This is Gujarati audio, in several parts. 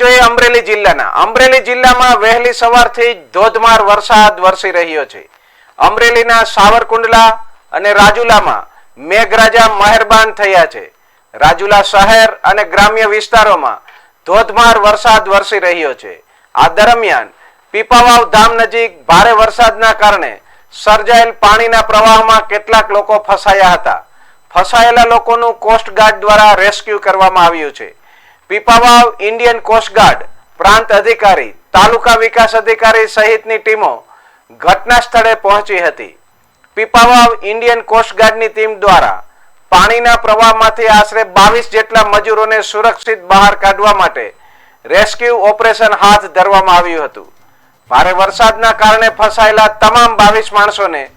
જોઈએ અમરેલી જિલ્લાના. અમરેલી જિલ્લામાં વહેલી સવારથી ધોધમાર વરસાદ વરસી રહ્યો છે. અમરેલીના સાવરકુંડલા અને રાજુલામાં મેઘરાજા મહેરબાન થયા છે. રાજુલા શહેર અને ગ્રામ્ય વિસ્તારોમાં ધોધમાર વરસાદ વરસી રહ્યો છે. આ દરમિયાન પીપાવાવ ધામ નજીક ભારે વરસાદના કારણે સર્જાયેલ પાણીના પ્રવાહમાં કેટલાક લોકો ફસાયા હતા. ફસાયેલા લોકોનું કોસ્ટગાર્ડ દ્વારા રેસ્ક્યુ કરવામાં આવ્યું છે. પીપાવાવ ઇન્ડિયન કોસ્ટગાર્ડ પ્રાંત અધિકારી, તાલુકા વિકાસ અધિકારી સહિતની ટીમો ઘટના સ્થળે પહોંચી હતી. પીપાવાવ ઇન્ડિયન કોસ્ટગાર્ડની ટીમ દ્વારા પાણીના પ્રવાહમાંથી આશરે બાવીસ જેટલા મજૂરોને સુરક્ષિત બહાર કાઢવા માટે રેસ્ક્યુ ઓપરેશન હાથ ધરવામાં આવ્યું હતું. ભારે વરસાદના કારણે ફસાયેલા તમામ બાવીસ માણસોને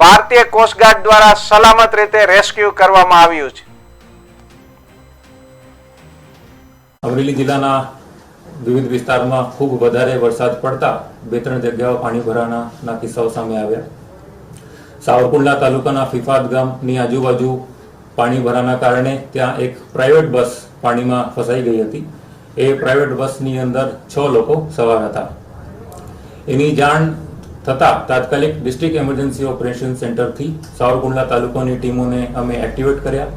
ભારતીય કોસ્ટગાર્ડ દ્વારા સલામત રીતે રેસ્ક્યુ કરવામાં આવ્યું છે. અમરેલી જિલ્લાના વિવિધ વિસ્તારમાં ખૂબ વધારે વરસાદ પડતા બે ત્રણ જગ્યાઓ પાણી ભરાવાના કિસ્સાઓ સામે આવ્યા. સાવરકુંડલા તાલુકાના ફિફાદ ગામની આજુબાજુ પાણી ભરાના કારણે ત્યાં એક પ્રાઇવેટ બસ પાણીમાં ફસાઈ ગઈ હતી. એ પ્રાઇવેટ બસની અંદર છ લોકો સવાર હતા. એની જાણ થતાં તાત્કાલિક ડિસ્ટ્રિક્ટ એમરજન્સી ઓપરેશન સેન્ટરથી સાવરકુંડલા તાલુકાની ટીમોને અમે એક્ટિવેટ કર્યા.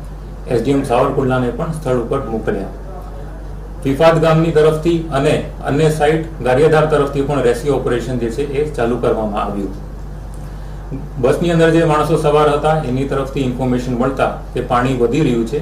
એસડીએમ સાવરકુંડલાને પણ સ્થળ ઉપર મોકલ્યા. ફિફાદ ગામની તરફથી અને અન્ય સાઇટ ગારિયાધાર તરફથી પણ રેસ્ક્યુ ઓપરેશન જે છે એ ચાલુ કરવામાં આવ્યું બસની અંદર જે માણસો સવાર હતા, એની તરફથી ઇન્ફોર્મેશન મળતા કે પાણી વધી રહ્યું છે.